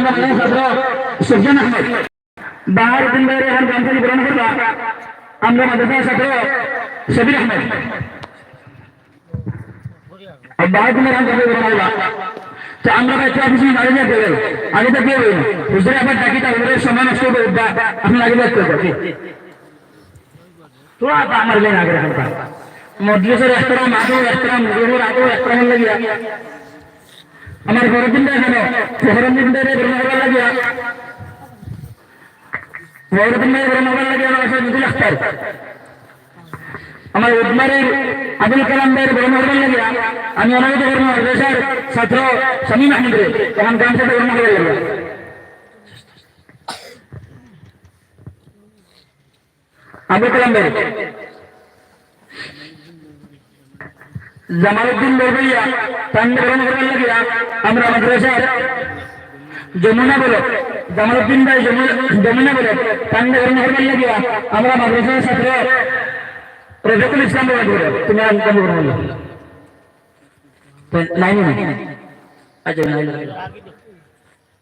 আমরা মাদ্রাসা ছাত্র সুফিয়ান আহমেদ বাহার দিন বাইরে এখন গ্রাম থেকে গ্রহণ করবা আমরা মাদ্রাসা ছাত্র সবির আহমেদ আর বাহার দিন এখন গ্রাম থেকে গ্রহণ করবা তো আমরা ভাই চা কিছু আগে যাই দেবেন আগে তো কেউ হুজুরে আবার ডাকি তা হুজুরের সময় নষ্ট হবে আপনি আগে যাই করব তো আমার লেন আগে রাখেন মজলিসের এহতরাম আগেও এহতরাম রুহুর আগেও এহতরাম লাগিয়া আমার গরদিন এখানে গরদিন গ্রহণ করবার লাগিয়া গরদিন গ্রহণ করবার লাগিয়া আমার আছে নিদুল আখতার আমার উদ্মারের আবুল কালাম ভাইয়ের গ্রহণ করবার লাগিয়া আমি অনুরোধ করব দেশের ছাত্র শামীম আহমদ এখন গ্রাম থেকে গ্রহণ করবার লাগিয়া আবুল কালাম ভাই জামালউদ্দিন বরবইয়া তান্ড গ্রহণ করবার লাগিয়া আমরা মাদ্রাসার যমুনা বলে, জামালউদ্দিন ভাই যমুনা বলে তান্ড গ্রহণ করবার লাগিয়া আমরা মাদ্রাসার ছাত্র রফিকুল ইসলাম বলে করে তুমি আমি কাম গ্রহণ নাইনি না আচ্ছা নাইনি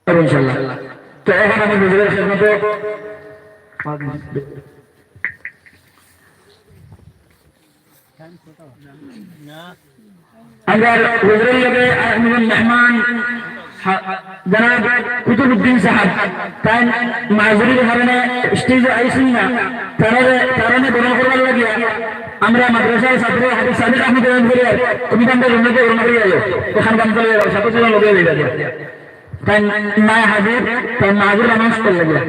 তবে ইনশাল্লাহ তো এখন আমি বুঝবার মতো। আমার হুজুরের তাই মাজুরির কারণে স্টেজ আইসি না তারণে তারণে গ্রহণ করবার লাগিয়া আমরা মাদ্রাসার ছাত্র হাতে সাদিক আহমদ গ্রহণ করি তুমি তো আমরা রুমকে গ্রহণ করি আয়ো ওখান গান তাই মায় হাজির তাই মাজুর মানুষ করে লাগিয়া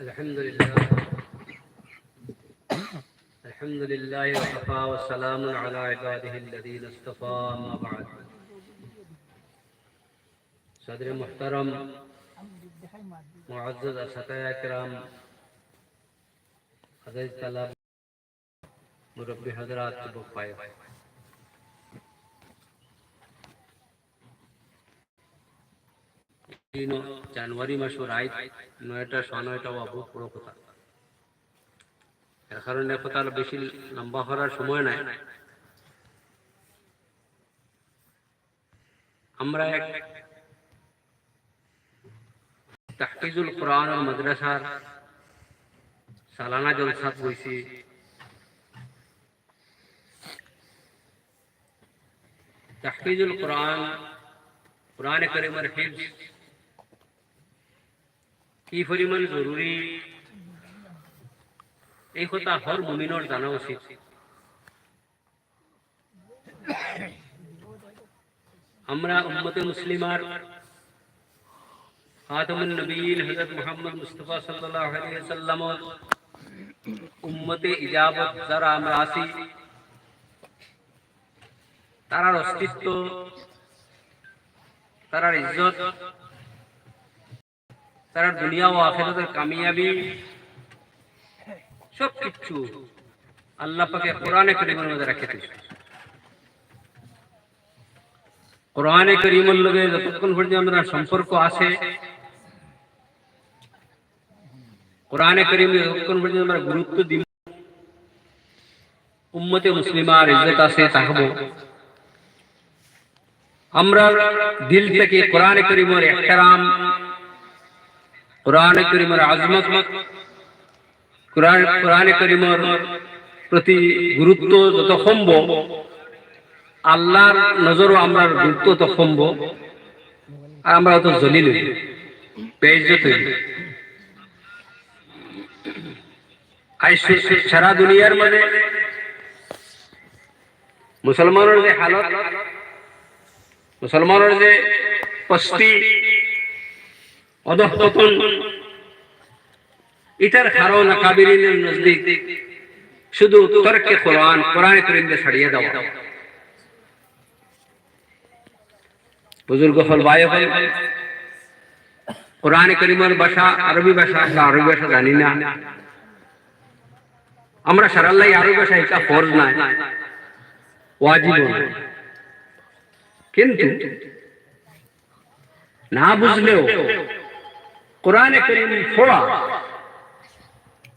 الحمد لله الحمد لله وكفى وسلام على عباده الذين اصطفى ما بعد۔ صدر محترم معزز اساتذہ کرام عزیز طلب মুরব্বী হাজরাত যুবক ভাই জানুয়ারি মাসের আইত নয়টা ছ নয়টা বাবু পুরো কথা এর কারণে কথা বেশি লম্বা করার সময় নাই আমরা এক তাহকিজুল কোরআন ও মাদ্রাসার সালানা জলসাত বইছি তাহকিজুল কোরআন কোরআন করিমের হিফজ কি পরিমাণ জরুরি এই কথা হর মুমিনর জানা উচিত আমরা উম্মতে মুসলিমার খাতামুন নবীন হযরত মুহাম্মদ মুস্তাফা সাল্লাল্লাহু আলাইহি ওয়াসাল্লাম, উম্মতে ইজাবত যারা আমরা আছি, তারার অস্তিত্ব, তারার ইজ্জত, তারার দুনিয়া ও আখেরাতের কামিয়াবি সব কিছু আল্লাহ পাকে কোরআনে করিমের মধ্যে রেখে কোরআনে করিমের লগে যতক্ষণ পর্যন্ত আমরা সম্পর্ক আছে কোরআনে করিমে যতক্ষণ পর্যন্ত আমরা গুরুত্ব দিব উম্মতে মুসলিমার ইজ্জত আছে থাকব আমরা দিল থেকে কোরআনে করিমের এহতারাম, কোরআনে করিমের আজমত, কোরআন, কোরআনে করিমের প্রতি গুরুত্ব যত সম্ভব আল্লাহর নজরও আমরা গুরুত্ব তো সম্ভব আর আমরা অত জলিল বেইজ্জত সারা দুনিয়ার মানে মুসলমানের যে হালত মুসলমানের যে পস্তি অধঃপতন ইটার কারণ কাবিরিনের নজদিক শুধু তর্কে কোরআন কোরআনে করিমকে ছাড়িয়ে দেওয়া বুজুর্গ হল ভাই হল কোরআনে করিমের ভাষা আরবি ভাষা আমরা আরবি ভাষা জানি না আমরা সারাল্লাই আরবি এটা ফরজ নাই ওয়াজিব কিন্তু না বুঝলেও কোরআনে করিম পড়া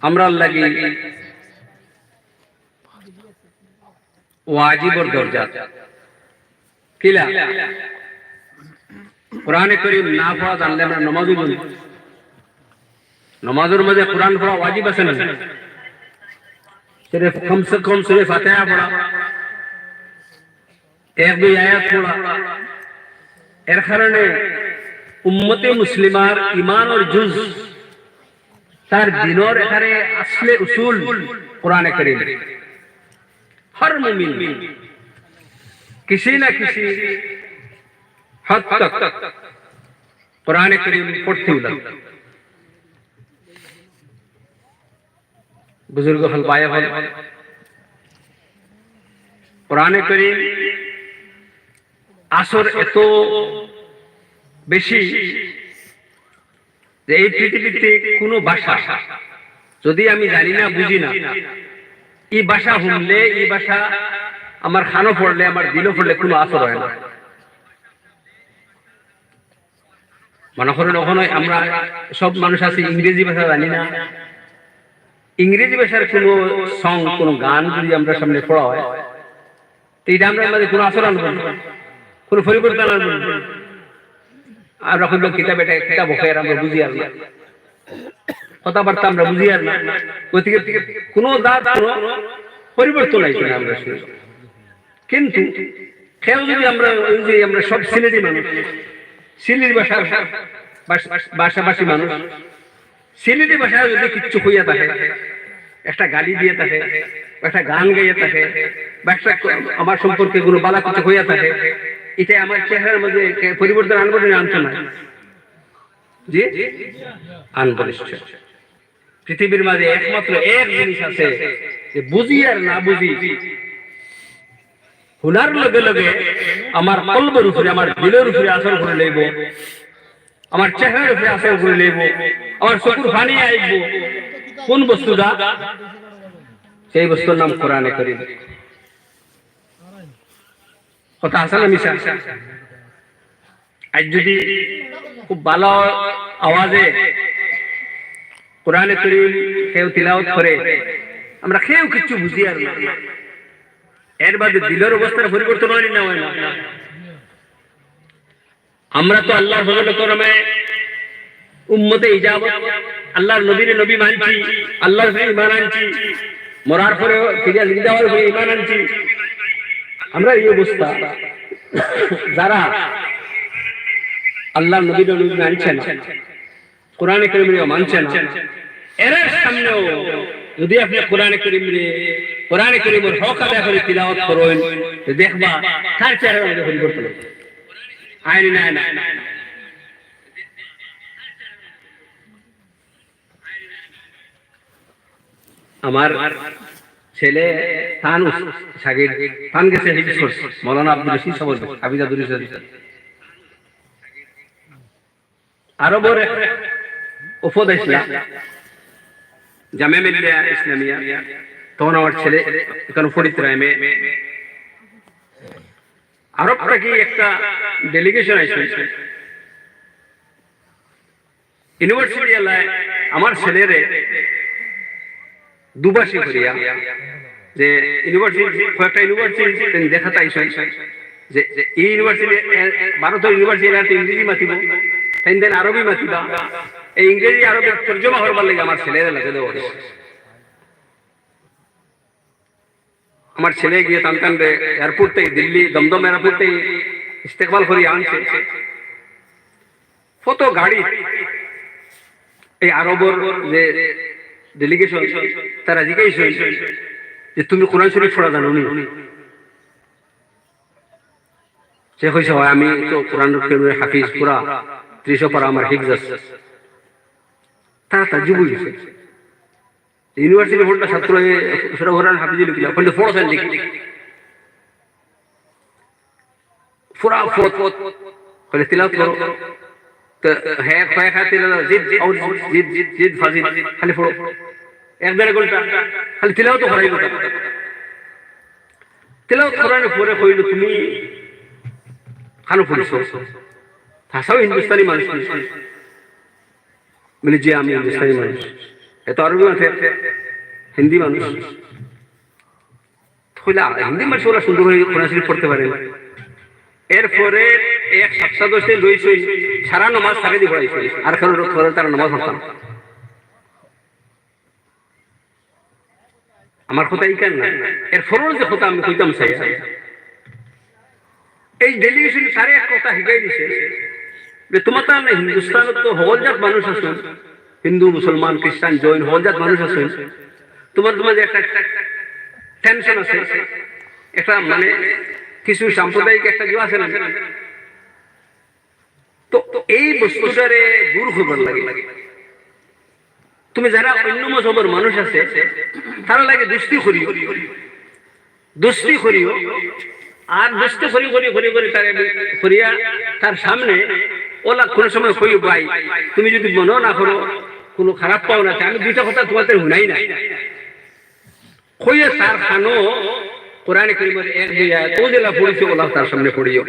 আমরা লাগি ওয়াজিবর দরজা। কিলা? কোরআনে করিম না পড়া জানলে আমরা নমাজও বলি নমাজের মধ্যে কোরআন পড়া ওয়াজিব আছে না সির্ফ কম সে কম সুরে ফাতিহা পড়া এক দুই আয়াত পড়া এর কারণে উম্মতে মুসলিমার ইমান আর জুজ তার দিনর এখানে আসলে উসুল কোরআনে করিম हर मुमिन किसी न किसी हद तक कुरान करीम पढ़ते बुजुर्ग हल पाए हल কোরআন করিম আসর এত বেশি যে এই পৃথিবীতে কোনো ভাষা যদি আমি জানি না বুঝি না এই ভাষা শুনলে এই ভাষা আমার খানো পড়লে আমার দিনও পড়লে কোনো আসর হয় না মনে করেন ওখানে আমরা সব মানুষ আছে ইংরেজি ভাষা জানি না ইংরেজি ভাষার কোনো সং কোনো গান যদি আমরা সামনে পড়া হয় তো এটা আমরা আমাদের কোনো আনব না, কোনো পরিবর্তন আনব এখন কিতাব এটা কিতাব হোক আমরা বুঝি আর না। কথাবার্তা আমরা বুঝি আর না। গতিকে কোনো দাঁত পরিবর্তন আইছে না আমরা কিন্তু খেয়াল যদি আমরা ওই যে আমরা সব সিলেটি মানুষ সিলেটি ভাষা ভাষাভাষী মানুষ সিলেটি ভাষায় যদি কিচ্ছু হইয়া থাকে, একটা গালি দিয়ে থাকে, একটা গান গাইয়ে থাকে, বা একটা আমার সম্পর্কে কোনো বালা কিছু হইয়া থাকে, এটা আমার চেহারার মধ্যে পরিবর্তন আনব না আনতো না জি? আনব নিশ্চয়। পৃথিবীর মাঝে একমাত্র এক জিনিস আছে, যে বুঝি আর না বুঝি। হুনার লগে লগে আমার কলবের উপরে, আমার দিলের উপরে আসর করে লইব আমার চেহারার উপরে আসর করে লইব আমার চকুর ফানি আইব। কোন বস্তুটা সেই বস্তুর নাম কোরআনে করি কথা আছে না মিশা? আজ যদি খুব ভালো আওয়াজে কোরআনে করিম কেউ তিলাওয়াত করে, আমরা কেউ কিছু বুঝি আর না। এর বাদে দিলের অবস্থার পরিবর্তন হয় না হয় না। আমরা তো আল্লাহর ফজল করমে উম্মতে ইজাবত, আল্লাহর নবীর নবী মানছি, আল্লাহর ফিরে ইমান আনছি, মরার পরে ফিরে জিন্দাওয়ার ফিরে ইমান আনছি আমরা এই অবস্থা যারা আল্লাহর নবীর নবী মানছেন কোরআনে করিম মানছে না, এর সামনেও যদি আপনি কোরআনে করিম, কোরআনে করিমের হক আদায় করে তিলাওয়াত করেন দেখবা তার চেহারা পরিবর্তন হবে। না না। আমার ছেলে থান সাগির থান গেছে রশিদ উপদেশলা জামে মিলিয়া ইসলামিয়া, তখন আমার ছেলে এখানে ফরিদ রায়মে আরব থেকে একটা ডেলিগেশন আসছে ইউনিভার্সিটি আমার করিয়া যে ইউনিভার্সিটি কয়েকটা ইউনিভার্সিটি দেখা তাই যে এই ইউনিভার্সিটি ভারতের ইউনিভার্সিটি ইংরেজি মাতিব, তাই দেন আরবি মাতিবা। এই ইংরেজি, আরবি তর্জমা হবার লাগে আমার ছেলেরা লাগে দেওয়া আমার ছেলে গিয়ে রে এয়ারপোর্ট থেকে দিল্লি, দমদম এয়ারপোর্ট থেকে ইস্তেকবাল করি আনছে। কত গাড়ি। এই আরবর যে ডেলিগেশন তারা জিজ্ঞেস যে তুমি কোরআন শরীফ পড়া জানো নি? সে কইছে, হয়, আমি তো কোরআন শরীফের হাফিজ পুরা, ত্রিশ পারা আমার হিফজ আছে তারা তাজ্জুব হয়ে গেছে। ইউনিভার্সিটি ভোটটা ছাত্র সেটা কোরআন হাফিজ লিখি কিন্তু পড়ছেন লিখি পুরা ফোত, বলে তিলাওয়াত করো। হ্যাঁ জিদ ফাজিদ খালি হিন্দুস্তানি মানুষ। বলে যে আমি হিন্দুস্তানি মানুষ। এত আরবি মানুষ হিন্দি মানুষ। হিন্দি মানুষ ওরা সুন্দর করে কোরআন শরীফ পড়তে পারে। এরপরে এক সপ্তাহ লইছে, সারা নমাজ আর কারও কারও তারা নমাজ পড়তাম আমার কথা এই কেন না, এর ফরজ যে কথা আমি কইতাম চাই এই ডেলিগেশন সারে এক কথা শিখাই দিছে যে তোমার তার হিন্দুস্তানত তো হলজাত মানুষ আছেন হিন্দু, মুসলমান, খ্রিস্টান, জৈন হলজাত মানুষ আছেন। তোমার তোমার একটা টেনশন আছে। একটা মানে কিছু সাম্প্রদায়িক একটা ইয়ে আছে না? তো এই দূর হবার লাগে। তুমি যারা অন্য মানুষ আছে, তারা লাগে করিও। দুস্তি করিও। আর দুস্তি করি করি করি করি তার করিয়া তার সামনে ওলা কোন সময় কই ভাই, তুমি যদি মনে না করো, কোনো খারাপ পাও না, আমি দুইটা কথা তোমাদের শুনাই না কইয়ে তার খানো কোরআনে করিমের এক, দুই আয়াত, ও যেলা পড়িছে, ওলা তার সামনে পড়িও।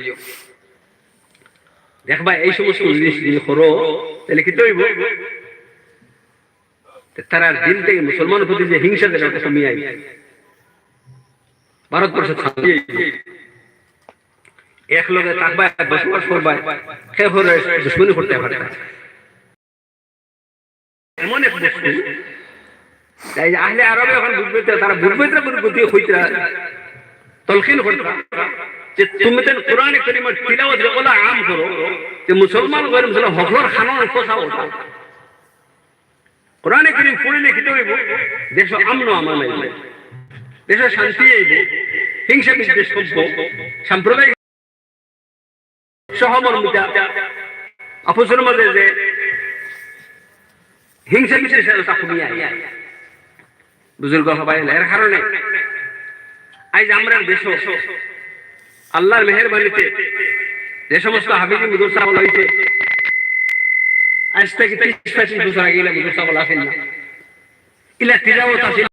দেখবা এই সমস্ত জিনিস যদি করো, তাহলে কি তৈব? তারা দিন থেকে মুসলমানের প্রতি যে হিংসা ওটা কমিয়ে আই ভারতবর্ষ ছাপিয়ে এক লগে থাকবা বসবাস করবা, সে করে দুশ্মনী করতে পারে না। এমন এক আহলে আরবে এখন বুঝবে তারা বুঝবে হইতে তলকিন যে তুমি তো কোরআন তিলাওয়াত ওলা আম করো, যে মুসলমান খানোর কথা কোরআনে হইব, দেশ আমন দেশ শান্তি আইব হিংসা বিদ্বেষ সাম্প্রদায়িক সহমর্মিতা। অপসর মধ্যে যে হিংসা তা কমিয়ে বুজুর্গ এর কারণে আজ আমরা দেশ, আল্লাহর মেহরবানিতে যে সমস্ত হাবিজি মুদরসা হয়েছে, আজ থেকে ত্রিশ পঁয়ত্রিশ বছর আগে ইলা মুদরসা বলা আসেন না। ইলা আসেন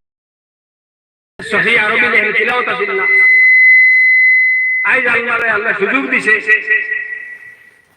সহি আরবি তিলাওয়াত আসেন না। আজ আল্লাহ আল্লাহ সুযোগ দিছে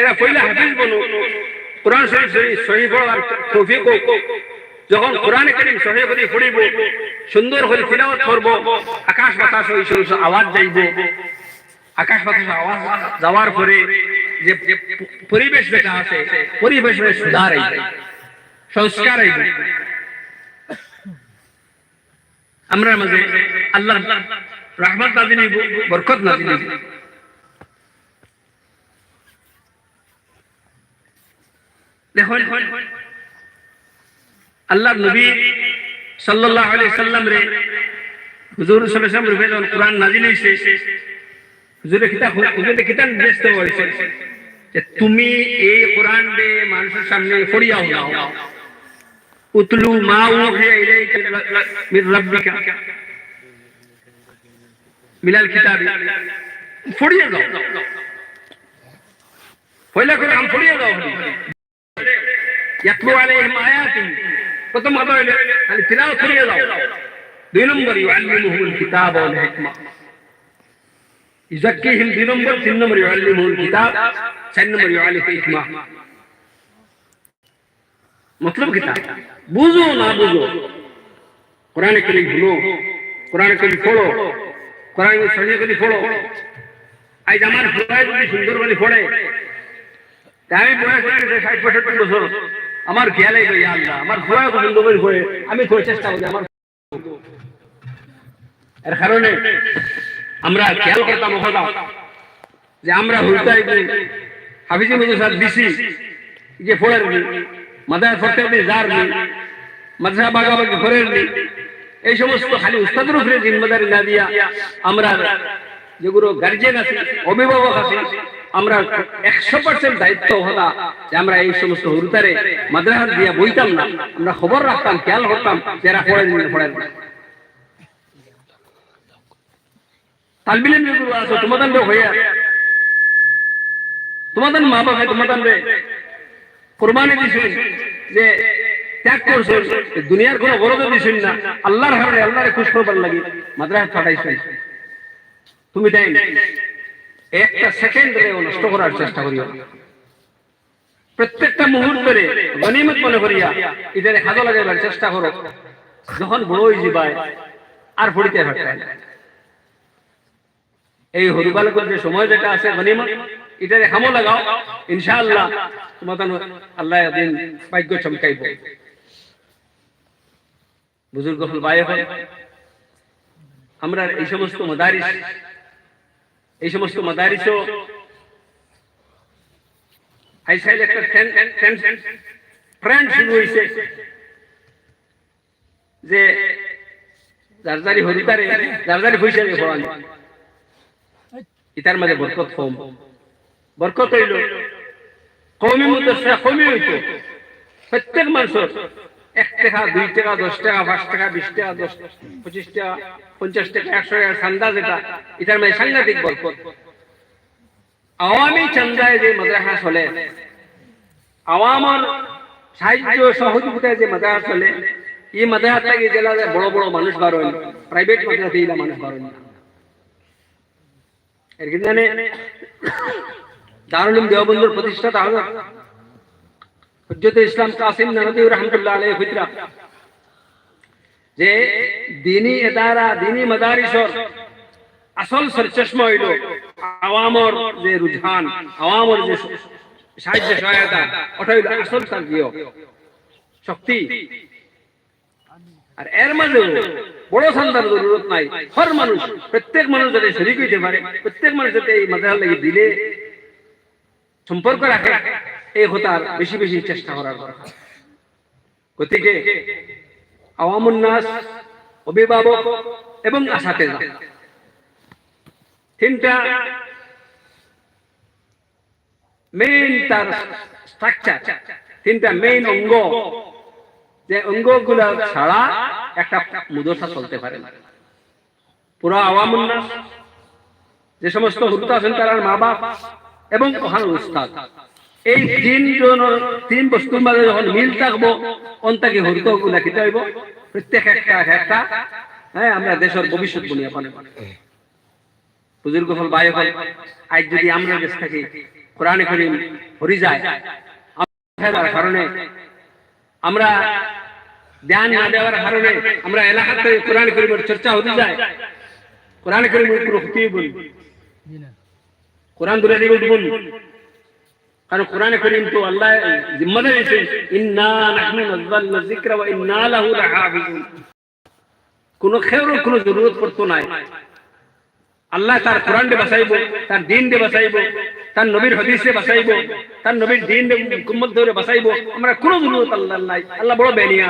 এরা পয়লা হাফিজ বনো। কোরআন শরীফ শরীফ সহি পড়ার তৌফিক। যখন কোরআনে করিম সহি করে পড়িব, সুন্দর করে তিলাওয়াত করব, আকাশ বাতাস ওই সমস্ত আওয়াজ যাইব। আকাশ বাতাস আওয়াজ যাওয়ার পরে যে পরিবেশ যেটা আছে পরিবেশের সুধার আইব সংস্কার আইব আমরা মাঝে আল্লাহ রহমত নাজিল হইব, বরকত নাজিল দেখুন আল্লাহ নবী সাল্লাল্লাহু আলাইহি সাল্লাম রে হুজুর সাল্লাল্লাহু আলাইহি যখন কোরআন নাজিল হইছে। হুজুরে কিতাব হুজুরে কিতাব ব্যস্ত হইছে যে তুমি এই কোরআন দে মানুষের সামনে পড়িয়াও না। উতলু মা উহিয়া মিলাল কিতাব, পড়িয়ে দাও পয়লা করে আম পড়িয়ে দাও يتلو عليهم آياته فتم التلاوة كريضة دينمبر يعلمهم الكتاب والحكمة يزكيهم دينمبر سنمبر يعلمهم الكتاب سنمبر يعلمهم الحكمة مطلب কিতাব বুঝো না বুঝো কোরআন করিম হলো কোরআন করিম পড়ো কোরআন শরীয় করিম পড়ো আজ আমার ফুরায় যদি সুন্দর করে পড়ে আমি বয়স হয়ে গেছে ষাট পঁয়ষট্টি বছর। আমার গেছে আল্লাহ আমার করে পড়ে আমি চেষ্টা করি, আমার এর কারণে আমরা খেয়াল করতাম কথা যে আমরা হুলতাই হাফিজি দিছি যে ফটে নি যার বাগাবাগি নি এই সমস্ত খালি উস্তাদের উপরে জিম্মেদারি না দিয়া আমরা যেগুলো গার্জেন আছে, অভিভাবক আছে আমরা একশো পার্সেন্ট দায়িত্ব হলা যে আমরা এই সমস্ত হুরুতারে মাদ্রাসা দিয়া বইতাম না। আমরা খবর রাখতাম, খেয়াল করতাম যারা পড়েন পড়েন। তালবিলেন যেগুলো আছে তোমাদের হইয়া, তোমাদের মা বাবা, তোমাদের কোরবানি দিছেন যে ত্যাগ করছেন দুনিয়ার কোনো গরজ দিছেন না। আল্লাহর হারে আল্লাহরে খুশ করবার লাগি মাদ্রাসা পাঠাইছেন। তুমি তাই একটা সেকেন্ড নষ্ট করার চেষ্টা করিও। প্রত্যেকটা মুহূর্তে গনিমত মনে করিয়া ইদারে হাজো লাগাইবার চেষ্টা করো। যখন বড় হয়ে যাবায় আর পারতাই না। এই হরিবালকের যে সময় যেটা আছে গনিমত এটারে হামো লাগাও, ইনশাআল্লাহ তোমার আল্লাহ দিন ভাগ্য চমকাইব। বুজুর্গ হল ভাই হল আমরা এই সমস্ত মাদারিস এই সমস্ত মাদারিসও আইসাইল একটা ট্রেন্ড শুরু হয়েছে যে জারজারি হরিতারে জারজারি দিয়ে পড়ানো। ইতার মাঝে বরকত কম। বরকত হইল, কমি মুদ্রা কমি হইতো। প্রত্যেক মানুষের এক টাকা, দুই টাকা, দশ টাকা, পাঁচ টাকা, বিশ টাকা, দশ, পঁচিশ টাকা, পঞ্চাশ টাকা, একশো টাকা যেটা ইতার মাঝে সাংঘাতিক বরকত আওয়ামী চান্দায় যে মাদ্রাসা চলে, আওয়ামর সাহায্য সহযোগিতায় যে মাদ্রাসা চলে, এই মাদ্রাসা থেকে জেলা বড় বড় মানুষ বারোয় প্রাইভেট মাদ্রাসা ইলা মানুষ বারোয় না এর কিন্তু মানে দারুল উলুম দেওবন্দর প্রতিষ্ঠাতা হযরত হুজ্জতে ইসলাম কাসিম নবী রহমাতুল্লাহ আলাইহি ফিতরা। যে দিনী এদারা, দিনী মাদারিসর, আসল সরচশমা হইল আওয়ামর যে রুঝান, আওয়ামর যে সাহায্য সহায়তা, ওটা হইল আসল সার্গীয় শক্তি। আর এর মাঝে বড় সন্তান জরুরত নাই, হর মানুষ, প্রত্যেক মানুষ যাতে শরিক হইতে পারে, প্রত্যেক মানুষ যাতে এই মাদ্রাসা লাগি দিলে সম্পর্ক রাখে এই হতার বেশি বেশি চেষ্টা করার গতিকে আওয়ামুন্নাস অভিভাবক এবং আশাতে তিনটা মেইন তার স্ট্রাকচার তিনটা মেইন অঙ্গ। যে অঙ্গগুলো ছাড়া একটা মুদরসা চলতে পারে না। পুরো আওয়ামুন্নাস যে সমস্ত হুদ্দা আছেন তার মা বাপ এবং ওখানে উস্তাদ। এই তিনজন তিন বস্তুর মাঝে যখন মিল থাকব, অন্তাকে হুদ্দগুলা খেতে হইব। প্রত্যেক একটা একটা। হ্যাঁ আমরা দেশের ভবিষ্যৎ বনিয়া পানে বায়ু হল আজ যদি আমরা দেশ থাকি, কোরআনে করিম হরি যায়। কারণে, আমরা ধ্যান না দেওয়ার কারণে, আমরা এলাকাতে কোরআন করিমের চর্চা হতে যায়। কোরআন করিমের পুরো হতে বলি কোরআন দূরে বল কারণ কোরআন করিম তো আল্লাহ জিম্মাদার দিয়েছেন ইন্না নাহনু নাযালনা যিকরা ওয়া ইন্না লাহু লাহাফিজুন। কোন খেয়র কোন জরুরত পড়তো নাই। আল্লাহ তার কোরআন দে বাঁচাইব, তার দিন দে বাঁচাইব, তার নবীর হদিস দে বাঁচাইব, তার নবীর দিন দে কুম্মত ধরে বাঁচাইব। আমরা কোন জরুরত আল্লাহ নাই। আল্লাহ বড় বেনিয়া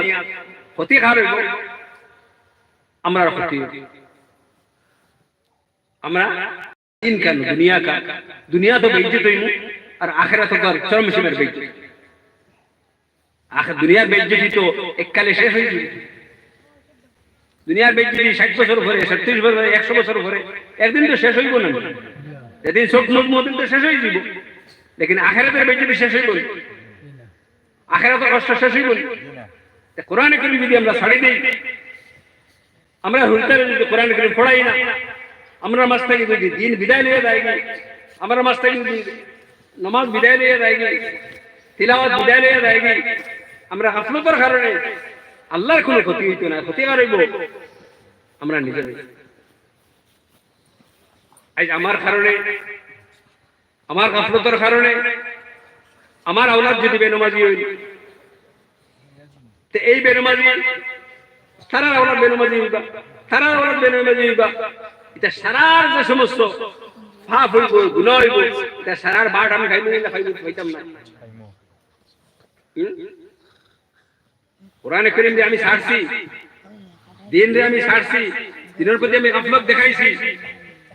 ক্ষতি খার হইব? আমরা ক্ষতি আমরা দিন কেন দুনিয়া কা দুনিয়া তো বেইজ্জত হইব আর আখেরাত তো চরম সীমার বেইজ্জত আখের দুনিয়ার বেইজ্জতি তো এককালে শেষ হয়ে যাবে দুনিয়ার বেজ্জতি ষাট বছর ভরে ছত্রিশ বছর ভরে একশো বছর ভরে একদিন তো শেষ হইব না যেদিন চোখ মুখ মদিন তো শেষ হয়ে যাব লেকিন আখেরাতের বেজ্জতি শেষ হইব না। কষ্ট শেষ হইব। কোরআনে করিম যদি আমরা ছাড়ি দিই, আমরা হুলতারে যদি কোরআনে করিম পড়াই না, আমরা মাস থেকে যদি দিন বিদায় লিয়ে যায়গি আমরা মাস থেকে যদি নমাজ বিদায় লিয়ে যায়গি, তিলাওয়াত বিদায় লিয়ে যায়গি। আমরা গাফলতের কারণে আল্লাহর কোনো ক্ষতি হইতো না, ক্ষতি করাইব আমরা নিজে আজ আমার কারণে, আমার গাফলতের কারণে আমার আওলাদ যদি বেনমাজি হইল, তো এই বেনমাজি তারা আওলাদ বেনমাজি হইবা তারা আওলাদ বেনমাজি হইবা। এটা সারার যে সমস্ত পাপ হইব গুণ হইব এটা সারার বাট আমি খাইতাম না? কোরআনে করিম আমি ছাড়ছি দিন রে আমি ছাড়ছি দিনের প্রতি আমি গাফলত দেখাইছি,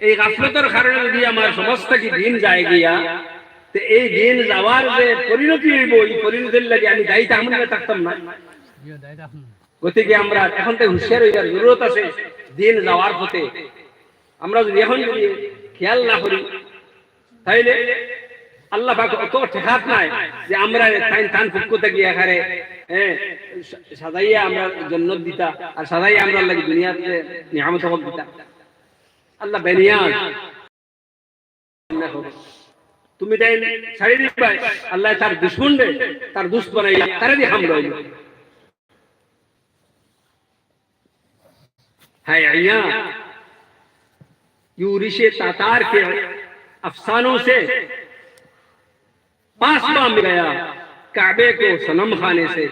এই গাফলতের কারণে যদি আমার সমস্ত কি দিন যায় গিয়া এই দিন যাওয়ার যে পরিণতি হইব, এই পরিণতির লাগে আমি দায়ী থাকব থাকতাম না। গতিকে আমরা এখন থেকে হুঁশিয়ার হইবার জরুরত আছে, দিন যাওয়ার পথে। আমরা যদি এখন যদি খেয়াল না করি। তাইলে আল্লাহ পাক অত ঠেকাত নাই যে আমরা তাইন তান ফুকুতে গিয়ে এখানে হ্যাঁ সাজাইয়া আমরা জন্নত দিতা, আর সাজাইয়া আমরা লাগি দুনিয়াতে নিয়ামত হক দিতা। আল্লাহ বেনিয়ান তুমি তাই ছাড়ি দিবা, আল্লাহ তার দুশ্মন রে, তার দুষ্ট বানাইয়া তারে দিয়ে হামলা হইল। یورش تاتار کے افسانوں سے پاسباں مل گیا کعبے کو سنم خانے سے۔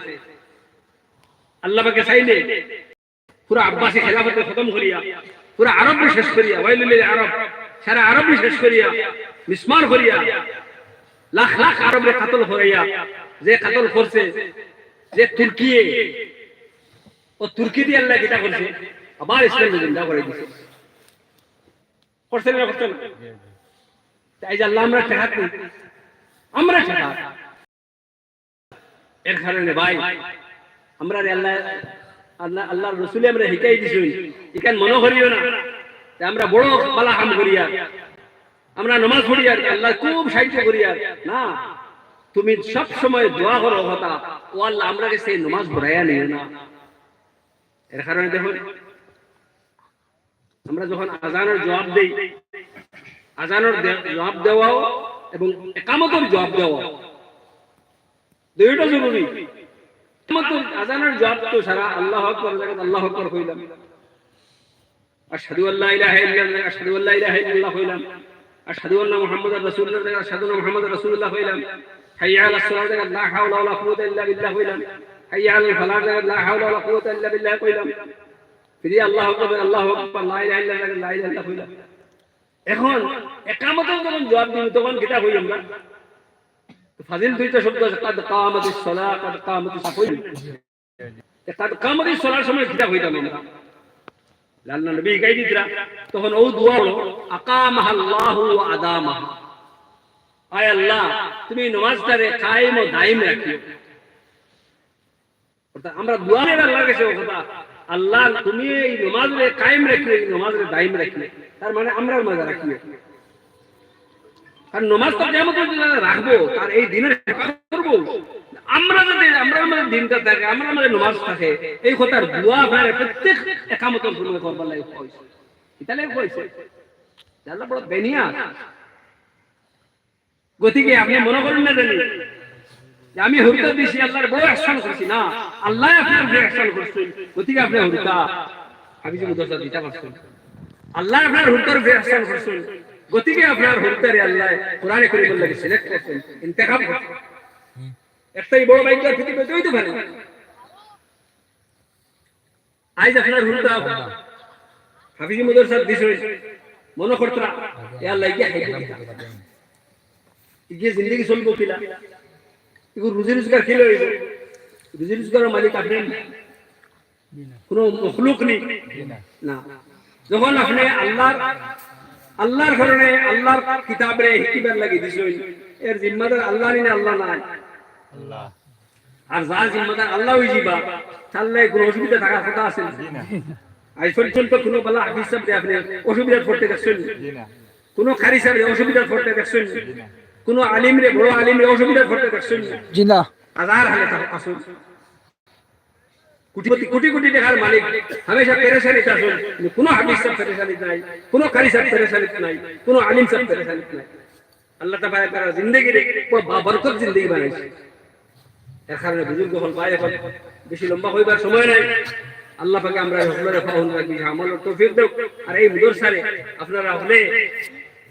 اللہ بک سائی نے پورا عباسی خلافت میں ختم کر لیا، پورا عرب نے شش کر لیا، ویل عرب، سارا عرب نے شش کر لیا مسمار کر لیا۔ لاکھ لاکھ عرب میں قتل ہو گیا، زی قتل خور سے، زی ترکی ہے۔ اور ترکی دی اللہ کی طرف سے کیتا اسلام میں زندہ ہو رہی দিছে করছে না তাই যে আল্লাহ আমরা ঠেকাত আমরা ঠেকাত এর কারণে ভাই, আমরা আল্লাহ আল্লাহ, আল্লাহর রসুলে আমরা হিকাই দিছি। এখান মনে করিও না আমরা বড় বালা কাম করি আর আমরা নমাজ পড়ি আর আল্লাহ খুব সাহায্য করি আর না, তুমি সব সময় দোয়া করো কথা, ও আল্লাহ, আমরা সেই নমাজ পড়াইয়া নিও না। এর কারণে দেখুন আমরা যখন আজানের জবাব দেই, আজানের জবাব দেওয়াও এবং একামতের জবাব দেওয়া দুইটা জরুরি। আজানের জবাব তো সারা আল্লাহ আল্লাহ কইলাম আশহাদু আল্লা ইলাহা ইল্লাল্লাহ, আশহাদু আল্লা ইলাহা ইল্লাল্লাহ কইলাম আশহাদু আন্না মুহাম্মাদার রাসূলুল্লাহ, জায়গায় আশহাদু আন্না মুহাম্মাদার রাসূলুল্লাহ কইলাম হাইয়া কইলাম হাইয়া কইলাম ফিরি আল্লাহ আল্লাহ এখন একামতের যখন জবাব দিবি তখন না। ফাজিল দুইটা শব্দ কাদ কাদ কাদ সময় হইতাম লাল্লা নবী গাই দিতরা, তখন ও দোয়া হলো ওয়া আয় আল্লাহ, তুমি কায়েম ও দাইম রাখিও। আমরা দোয়া ও কথা। আল্লাহ তুমি এই নামাজরে কায়েম রাখিও, এই নামাজরে দাইম রাখিও। তার মানে আমরা মাঝে রাখিও। কারণ নামাজ তো কেমন রাখব, তার এই দিনের করব। আমরা যদি, আমরা আমাদের দিনটা থাকে আমরা আমাদের নামাজ থাকে, এই কথার দোয়া ফেরে প্রত্যেক একামত শুরু করবার লাগে কইছে। ইতালে কইছে। আল্লাহ বড় বেনিয়া গতিকে আপনি মনে করেন না জানি আমি হুরকা দিছি, আল্লাহর বড় ihsan করছি। না, আল্লাহ আপনার যে ihsan করছেন। গতিকে আপনি হুরকা। হাবিজি মুদরসা দিতে পারছেন। আল্লাহ আপনার হুরকার যে ihsan করছেন। গতিকে আপনার হুরকারে আল্লাহ কোরআনে কারীমের লাগে সিলেক্ট করছেন, ইন্তেখাব করছেন। একটাই বড় বাইক পৃথিবীতে তৈরি তো ভালো আজ আপনার হুরকা। হাবিজি মুদরসা দিছ মনে করতরা এ আল্লাহ গিয়ে হাইতে গিয়ে। জিন্দগি চলবো কিলা রুজি রোজগার খেলে হইব রুজি রোজগারের মালিক আপনি কোনো মখলুক নেই। না। যখন আপনি আল্লাহর আল্লাহর কারণে আল্লাহর হিকিবার লাগি দিছেন এর জিম্মাদার আল্লাহ নিনে আল্লাহ নাই। আর যা জিম্মাদার আল্লাহ হই যাবা তাহলে কোনো অসুবিধা থাকার কথা আছে আজ পর্যন্ত কোনো বেলা হাফিজ সাহেব আপনি অসুবিধা পড়তে দেখছেন। কোনো খারি সাহেব অসুবিধা পড়তে দেখছেন। কোনো আলিম রে বড় আলিম রে অসুবিধা পড়তে দেখছেন জি না। হাজার হালে আসুন কোটি কোটি কোটি টাকার মালিক। হামেশা পেরেশানি আসুন কোনো হাফিজ সাহেব পেরেশানি নাই কোনো কারি সাহেব পেরেশানি নাই কোনো আলিম সাহেব পেরেশানি নাই। আল্লাহ তাবারাক তাআলা জিন্দেগি রে বরকত জিন্দেগি বানাইছে। এর কারণে বুজুর্গ হল ভাই এখন বেশি লম্বা হইবার সময় নাই। আল্লাহ পাকে আমরা সকলের ফাহুন রাখি আমল তৌফিক দাও। আর এই মুদরসারে আপনারা হলে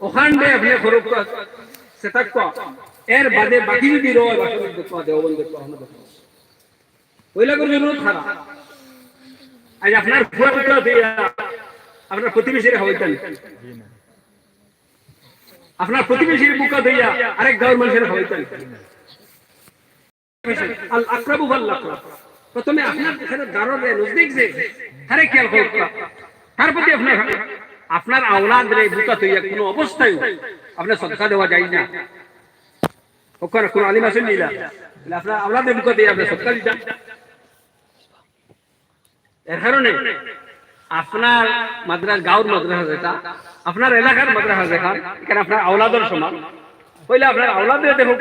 ওখান আপনি খরচ সেটাক এর বাদে বাকি যদি রয় দেখো দেওবন্দ দেখো আমরা দেখো ওইলা করে জরুরত খারাপ আজ আপনার ফুয়া দিয়া আপনার প্রতিবেশীর হইতেন আপনার প্রতিবেশীর বুকা দিয়া আরেক গাঁওয়ের মানুষের হইতেন আল আকরাবু ফাল প্রথমে আপনার দাররে নজদিক যে তারে খেয়াল করুক তার প্রতি আপনার আপনার আওলাদ রে বুকা তৈয়া কোনো অবস্থায় আপনার সদকা দেওয়া যায় না। ওখানে কোন আলিম আসেন নিলা? আপনার আওলাদের বুকা দিয়ে আপনার সদকা দিতা এর কারণে আপনার মাদ্রাস, গাঁওর মাদ্রাসা যেটা আপনার এলাকার মাদ্রাসা যেটা এখানে আপনার আওলাদর সমান। হইলে আপনার আওলাদের দেখো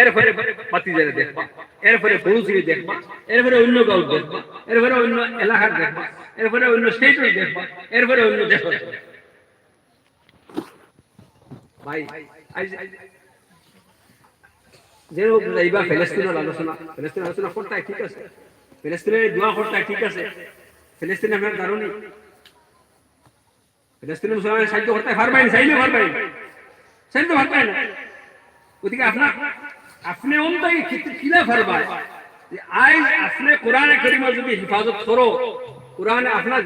এর ফলে বাতি জেলে দেখবা। এর ফলে পৌঁছিয়ে দেখবা। এর ফলে অন্য গাঁও দেখবা। এর ফলে অন্য এলাকার দেখবা। এর ফলে অন্য স্টেটের দেখবা। এর ফলে অন্য দেশ ভাই যে হোক যাইবা ফিলিস্তিনের আলোচনা ফিলিস্তিনের আলোচনা করতে ঠিক আছে। ফিলিস্তিনের দোয়া করতে ঠিক আছে। ফিলিস্তিন আপনার দারুণই ফিলিস্তিনের মুসলমান সাহায্য করতে পারবেন চাইলে পারবেন চাইলে পারবেন গতিকে আপনার আপনি অন্তই কিলা পারবেন যে আজ আপনি কোরআনে করিমা যদি হিফাজত করো কোরআনে আপনার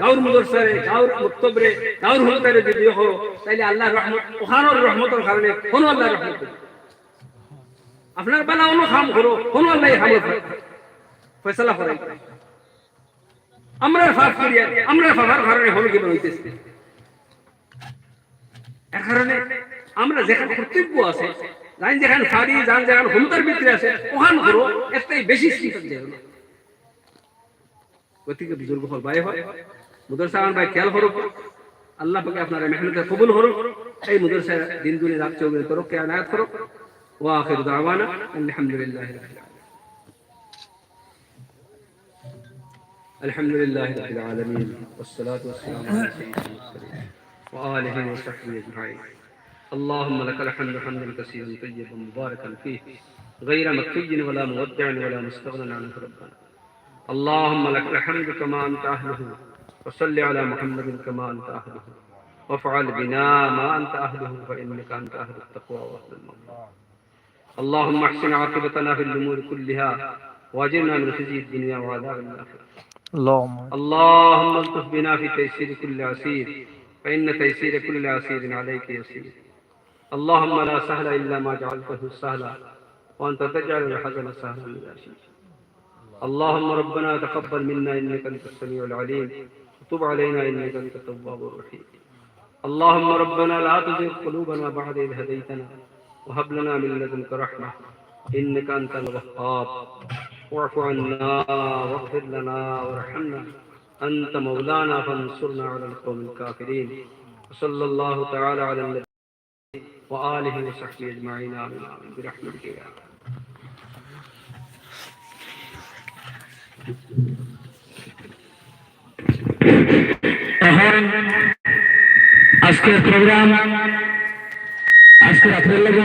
গাঁর মুদরসারে গাঁর মুক্তবরে গাঁর হুলতারে যদি হো তাইলে আল্লাহ রহমত রহমতের কারণে আল্লাহ রহমত আপনার বেলা অন্য কাম করো আল্লাহ ফয়সালা আমরা করিয়া আমরা ফাঁকার কারণে হলো হইতেছে এর কারণে আমরা যেখানে কর্তব্য আছে, যান যেখানে সারি যান যেখানে ক্ষমতার ভিতরে আছে, ওখান করো একটাই বেশি শিক্ষক দেবে না গতিকে বুজুর্গ হল ভাই হয় মুদরসা ভাই খেয়াল করো আল্লাহ পাকে আপনার মেহনতের কবুল করো এই মুদরসা দিন দুনি রাত চৌকে করো কে আনায়াত করো ওয়াখির দাওয়ানা আলহামদুলিল্লাহ রাব্বিল আলামিন الحمد لله رب العالمين والصلاة والسلام على سيدنا المرسلين وآله وصحبه أجمعين اللهم لك الحمد حمدا كثيرا طيبا مباركا فيه غير مكفي ولا مودع ولا مستغنى عنه ربنا اللهم لك الحمد كما أنت أهله وصل على محمد كما أنت أهله وافعل بنا ما أنت أهله فإنك أنت أهل التقوى وأهل المغفرة اللهم أحسن عاقبتنا في الأمور كلها واجرنا من خزي الدنيا وعذاب الآخرة. اللهم اللهم الطف بنا في تيسير كل عسير فإن تيسير كل عسير عليك يسير. اللهم لا سهل إلا ما جعلته سهلا وأنت تجعل الحزن سهلا إذا شئت اللهم ربنا تقبل منا إنك أنت السميع العليم. وتب علينا إنك أنت التواب الرحيم. اللهم ربنا لا تزغ قلوبنا بعد إذ هديتنا. وهب لنا من لدنك رحمة. إنك أنت الوهاب. واعف عنا واغفر لنا وارحمنا. أنت مولانا فانصرنا على القوم الكافرين. وصلى الله تعالى على النبي وآله وصحبه أجمعين. آمين. برحمتك يا رب এখন আজকের প্রোগ্রাম আজকে রাত্রের লাগে